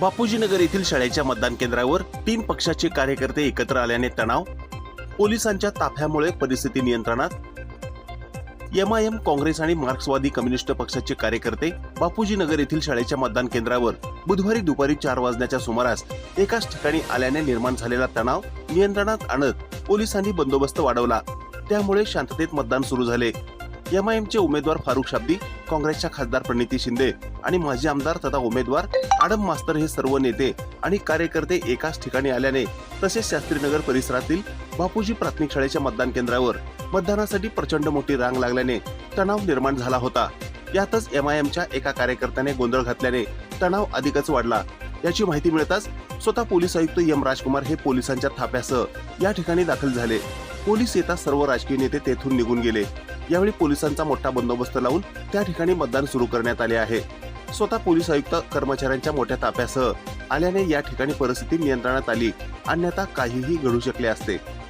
बापूजी नगर येथील शाळेच्या मतदान केंद्रावर तीन पक्षाचे कार्यकर्ते एकत्र आल्याने तणाव पोलिसांच्या ताफ्यामुळे परिस्थिती नियंत्रणात. एमआयएम काँग्रेस आणि मार्क्सवादी कम्युनिस्ट पक्षाचे कार्यकर्ते बापूजी नगर येथील शाळेच्या मतदान केंद्रावर बुधवारी दुपारी चार वाजण्याच्या सुमारास एकाच ठिकाणी आल्याने निर्माण झालेला तणाव नियंत्रणात आणत पोलिसांनी बंदोबस्त वाढवला. त्यामुळे शांततेत मतदान सुरू झाले. एमआयएमचे उमेदवार फारुख शाब्दी काँग्रेसच्या खासदार प्रणिती शिंदे आणि माजी आमदार तथा उमेदवार आडम मास्तर हे सर्व नेते आणि कार्यकर्ते एकाच ठिकाणी आल्याने तसेच शास्त्रीनगर परिसरातील बापूजी प्राथमिक शाळेच्या मतदान केंद्रावर मतदानासाठी प्रचंड मोठी रांग लागल्याने तणाव निर्माण झाला होता. यातच एमआयएमच्या एका कार्यकर्त्याने गोंधळ घातल्याने तणाव अधिकच वाढला. याची माहिती मिळताच स्वतः पोलीस आयुक्त एम राजकुमार हे पोलिसांच्या थाप्यासह या ठिकाणी दाखल झाले. पोलीस येता सर्व राजकीय नेते तेथून निघून गेले. यावेळी पोलिसांचा मोठा बंदोबस्त लावून त्या ठिकाणी मतदान सुरू करण्यात आले आहे. स्वतः पोलीस आयुक्त कर्मचाऱ्यांच्या मोठ्या ताप्यासह आल्याने या ठिकाणी परिस्थिती नियंत्रणात आली. अन्यथा काहीही घडू शकले असते.